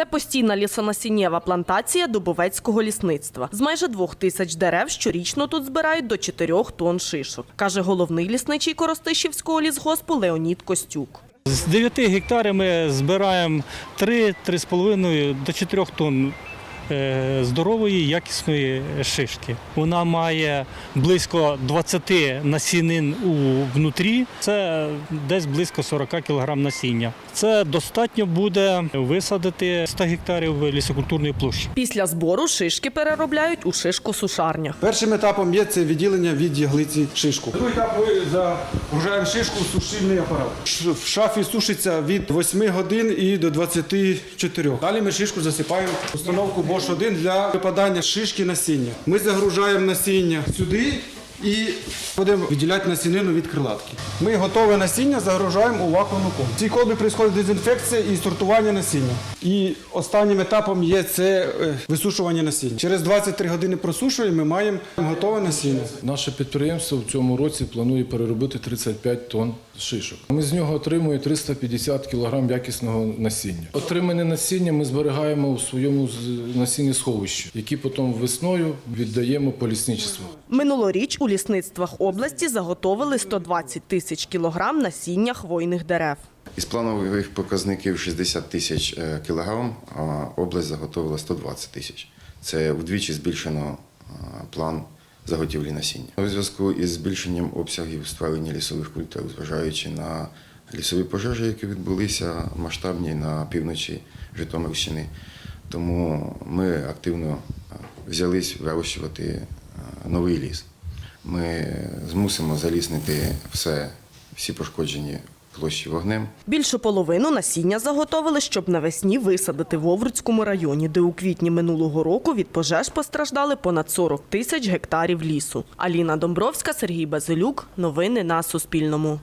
Це постійна лісонасіннєва плантація Дубовецького лісництва. З майже двох тисяч дерев щорічно тут збирають до чотирьох тонн шишок, каже головний лісничий Коростишівського лісгоспу Леонід Костюк. З 9 гектарів ми збираємо 3-3,5 до 4 тонн здорової, якісної шишки. Вона має близько 20 насінин у внутрі, це десь близько 40 кг насіння. Це достатньо буде висадити 100 гектарів лісокультурної площі. Після збору шишки переробляють у шишко-сушарнях. Першим етапом є це відділення від яглиці шишку. Другий етап ми загружаємо шишку в сушильний апарат. В шафі сушиться від 8 годин і до 24. Далі ми шишку засипаємо в установку Bosch 1 для випадання шишки насіння. Ми загружаємо насіння сюди. І будемо відділяти насінину від крилатки. Ми готове насіння загружаємо у вакуумну колбу. В цій колбі відбувається дезінфекція і сортування насіння. І останнім етапом є це е, висушування насіння. Через 23 години просушуємо, ми маємо готове насіння. Наше підприємство в цьому році планує переробити 35 тонн шишок. Ми з нього отримуємо 350 кг якісного насіння. Отримане насіння ми зберігаємо у своєму насінні сховищі, які потім весною віддаємо по лісничеству. Минулоріч у лісництвах області заготовили 120 тисяч кілограм насіння хвойних дерев. Із планових показників 60 тисяч е, кілограм, а область заготовила 120 тисяч. Це вдвічі збільшено е, план заготівлі насіння. У зв'язку із збільшенням обсягів створення лісових культур, зважаючи на лісові пожежі, які відбулися масштабні на півночі Житомирщини. Тому ми активно е, взялись вирощувати новий ліс. Ми змусимо заліснити все, всі пошкоджені площі вогнем. Більшу половину насіння заготовили, щоб навесні висадити в Овруцькому районі, де у квітні минулого року від пожеж постраждали понад 40 тисяч гектарів лісу. Аліна Домбровська, Сергій Базилюк. Новини на Суспільному.